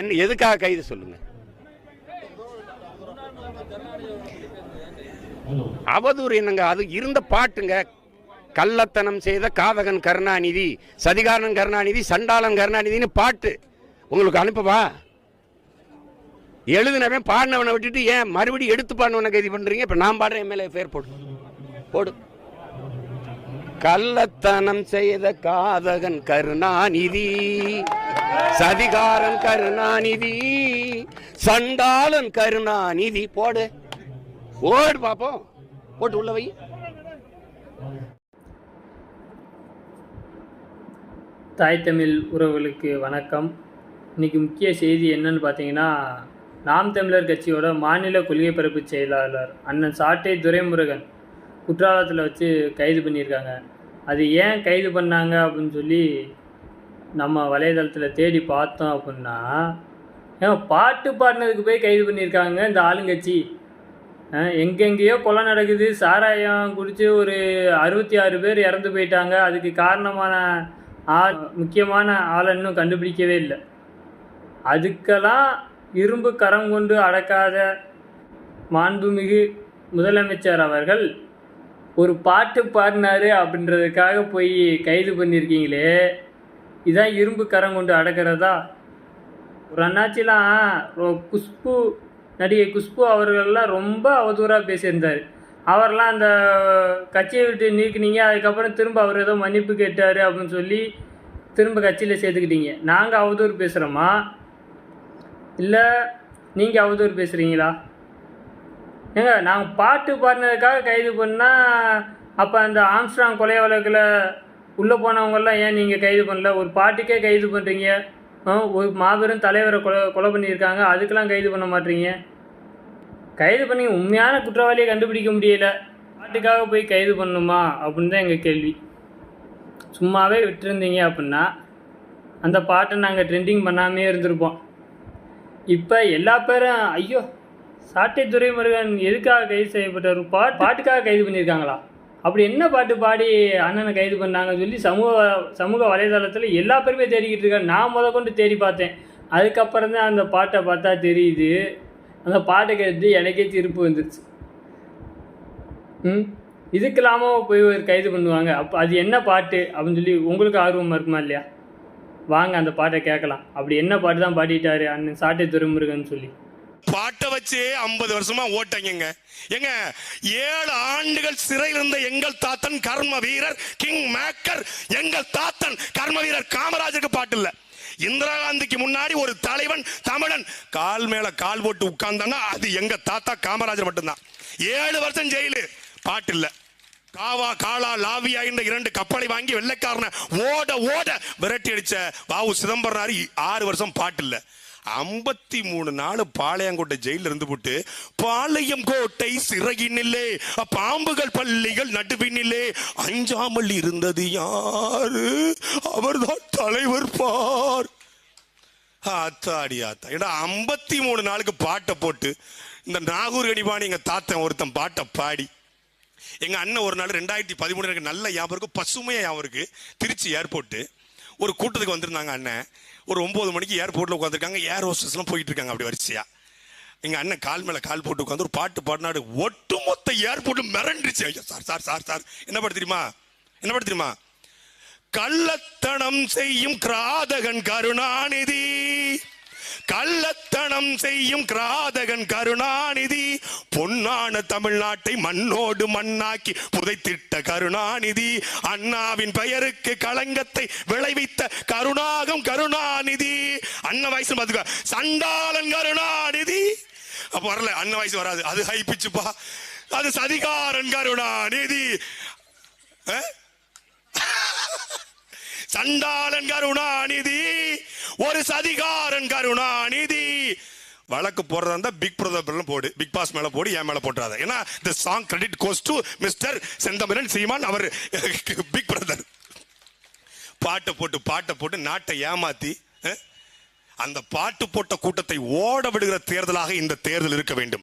என்ன எதுக்காக கைது சொல்லுங்க? அவதூறு என்னங்க அது இருந்த பாட்டுங்க. கள்ளத்தனம் செய்த காதகன் கருணாநிதி சதிகாரன் கருணாநிதி சண்டாளன் கருணாநிதின்னு பாட்டு. உங்களுக்கு அனுப்பவா? எழுதினவன் பாடினவனை விட்டுட்டு ஏன் மறுபடியும் எடுத்து பாடினவனை கைது பண்றீங்க? இப்ப நான் பாடுறேன் எம்எல்ஏ பேர் போடு. போடு. கள்ளத்தனம் செய்த காதகன் கருணாநிதி சதிகாரன் கருணாநிதி சண்டாளன் கருணாநிதி போடு. ஓடு பாப்போம். போட்டு உள்ள வை. தாய் தமிழ் உறவுகளுக்கு வணக்கம். இன்னைக்கு முக்கிய செய்தி என்னன்னு பார்த்தீங்கன்னா நாம் தமிழர் கட்சியோட மாநில கொள்கை பரப்பு செயலாளர் அண்ணன் சாட்டை துரைமுருகன். குற்றாலத்தில் வச்சு கைது பண்ணியிருக்காங்க. அது ஏன் கைது பண்ணாங்க அப்படின்னு சொல்லி நம்ம வலைதளத்தில் தேடி பார்த்தோம் அப்படின்னா ஏன் பாட்டு பாடினதுக்கு போய் கைது பண்ணியிருக்காங்க இந்த ஆளுங்கட்சி. எங்கெங்கேயோ கொலை நடக்குது. சாராயம் குடித்து ஒரு அறுபத்தி ஆறு பேர் இறந்து போயிட்டாங்க. அதுக்கு காரணமான ஆள் முக்கியமான ஆளை இன்னும் கண்டுபிடிக்கவே இல்லை. அதுக்கெல்லாம் இரும்பு கரம் கொண்டு அடக்காத மாண்புமிகு முதலமைச்சர் அவர்கள் ஒரு பாட்டு பாடினாரு அப்படின்றதுக்காக போய் கைது பண்ணியிருக்கீங்களே. இதான் இரும்பு கரம் கொண்டு அடக்கிறதா? ஒரு அண்ணாச்சிலாம் குஷ்பு நடிகை குஷ்பு அவர்கள்லாம் ரொம்ப அவதூறாக பேசியிருந்தார். அவர்லாம் அந்த கட்சியை விட்டு நீக்கினீங்க அதுக்கப்புறம் திரும்ப அவர் ஏதோ மன்னிப்பு கேட்டார் அப்படின்னு சொல்லி திரும்ப கட்சியில் சேர்த்துக்கிட்டீங்க. நாங்கள் அவதூறு பேசுகிறோமா இல்லை நீங்கள் அவதூறு பேசுகிறீங்களா ஏங்க நாங்கள் பாட்டு பாடினதுக்காக கைது பண்ணால் அப்போ அந்த ஆம்ஸ்ட்ராங் கொலை வழக்கில் உள்ளே போனவங்கெல்லாம் ஏன் நீங்கள் கைது பண்ணல? ஒரு பாட்டுக்கே கைது பண்ணுறீங்க ஒரு மாபெரும் தலைவரை கொலை கொலை பண்ணியிருக்காங்க. அதுக்கெல்லாம் கைது பண்ண மாட்டீங்க. கைது பண்ணி உண்மையான குற்றவாளியை கண்டுபிடிக்க முடியல. பாட்டுக்காக போய் கைது பண்ணணுமா அப்படின்னு தான் எங்கள் கேள்வி. சும்மாவே விட்டுருந்தீங்க அப்படின்னா அந்த பாட்டை நாங்கள் ட்ரெண்டிங் பண்ணாமே இருந்திருப்போம். இப்போ எல்லா பேரும் ஐயோ சாட்டை துரைமுருகன் எதுக்காக கைது செய்யப்பட்டார் பாட் பாட்டுக்காக கைது பண்ணியிருக்காங்களா? அப்படி என்ன பாட்டு பாடி அண்ணனை கைது பண்ணாங்கன்னு சொல்லி சமூக சமூக வலைதளத்தில் எல்லா பேருமே தேடிக்கிட்டு இருக்காங்க. நான் முத கொண்டு தேடி பார்த்தேன். அதுக்கப்புறம் தான் அந்த பாட்டை பார்த்தா தெரியுது. அந்த பாட்டை கேட்டு எனக்கே திருப்பு வந்துருச்சு. ம்? இதுக்கு இல்லாமல் போய் ஒரு கைது பண்ணுவாங்க. அப்போ அது என்ன பாட்டு அப்படின்னு சொல்லி உங்களுக்கு ஆர்வமாக இருக்குமா இல்லையா? வாங்க அந்த பாட்டை கேட்கலாம். அப்படி என்ன பாட்டு தான் பாடிட்டாரு அண்ணன் சாட்டை துறைமுருகன் சொல்லி. பாட்டை வச்சே ஐம்பது வருஷமா ஓட்டங்க எங்க ஏழு ஆண்டுகள் சிறையில் இருந்த எங்கள் தாத்தன் கர்ம வீரர் கிங் மேக்கர் எங்கள் தாத்தன் கர்ம வீரர் காமராஜருக்கு பாட்டு இல்ல. இந்திரா காந்திக்கு முன்னாடி ஒரு தலைவன் தமிழன் கால் மேல கால் போட்டு உட்கார்ந்தான்னா அது எங்க தாத்தா காமராஜர் மட்டும்தான். ஏழு வருஷம் ஜெயிலு பாட்டு இல்ல. காவா காலா லாவியா என்ற இரண்டு கப்பலை வாங்கி வெள்ளைக்காரனை ஓட ஓட விரட்டி அடிச்ச வாவு சிதம்பரனாரி ஆறு வருஷம் பாட்டு இல்லை. ஐம்பத்தி மூணு நாள் பாளையங்கோட்டை ஜெயில இருந்து போட்டு பாளையம் கோட்டை சிறையினில்லே பாம்புகள் பள்ளிகள் நடுவினிலே அஞ்சாமல் இருந்தது யாரு? அவர்தான் தலைவர் பார். ஆத்தாடி ஆத்தா. ஏன்னா ஐம்பத்தி மூணு நாளுக்கு பாட்டை போட்டு இந்த நாகூர் கணிபாணி எங்க தாத்தன் ஒருத்தன் பாட்டை பாடி எங்க அண்ணன் ஒரு நாள் ரெண்டாயிரத்தி பதிமூணு எனக்கு நல்ல ஞாபகம் இருக்கு பசுமையா ஞாபகம் இருக்கு திருச்சி ஏர்போர்ட்டு ஒரு கூட்டத்துக்கு வந்திருந்தாங்க அண்ணன். ஒரு ஒம்பது மணிக்கு ஏர்போர்ட்டில் உட்காந்துருக்காங்க ஏர் ஹோஸ்டஸ்லாம் போயிட்டு இருக்காங்க அப்படி வரிசையா. எங்க அண்ணன் கால் மேல கால் போட்டு உட்காந்து ஒரு பாட்டு பாடினாடு ஒட்டுமொத்த ஏர்போர்ட்டு மிரண்டுச்சு ஐயோ சார் சார் சார் சார். என்ன பாட்டு தெரியுமா? என்ன பாட்டு தெரியுமா? கள்ளத்தனம் செய்யும் கிராதகன் கருணாநிதி. கள்ளத்தனம் செய்யும் கிராதகன் கருணாநிதி. பொன்னான தமிழ்நாட்டை மண்ணோடு மண்ணாக்கி புதைத்திட்ட கருணாநிதி. அண்ணாவின் பெயருக்கு களங்கத்தை விளைவித்த கருணாகம் கருணாநிதி. அண்ணன் வயசு பாத்துக்க சண்டாளன் கருணாநிதி. அப்ப வரல அண்ணன் வயசு வராது. அது ஹைப்பிச்சுப்பா அது சதிகாரன் கருணாநிதி. சண்டாளன் கருணாநிதி. ஒரு சதிகாரன் கருணாநிதி. வழக்கு போடுறதா இருந்தா பிக் பிரதர் போடு பிக் பாஸ் மேல போடு என் மேல போட்டுறாத. ஏன்னா இந்த song credit goes to mister Senthamizhan Seeman our big brother பாட்டை போட்டு பாட்டை போட்டு நாட்டை ஏமாத்தி அந்த பாட்டு போட்ட கூட்டத்தை ஓட விடுகிற தேர்தலாக இந்த தேர்தல் இருக்க வேண்டும்.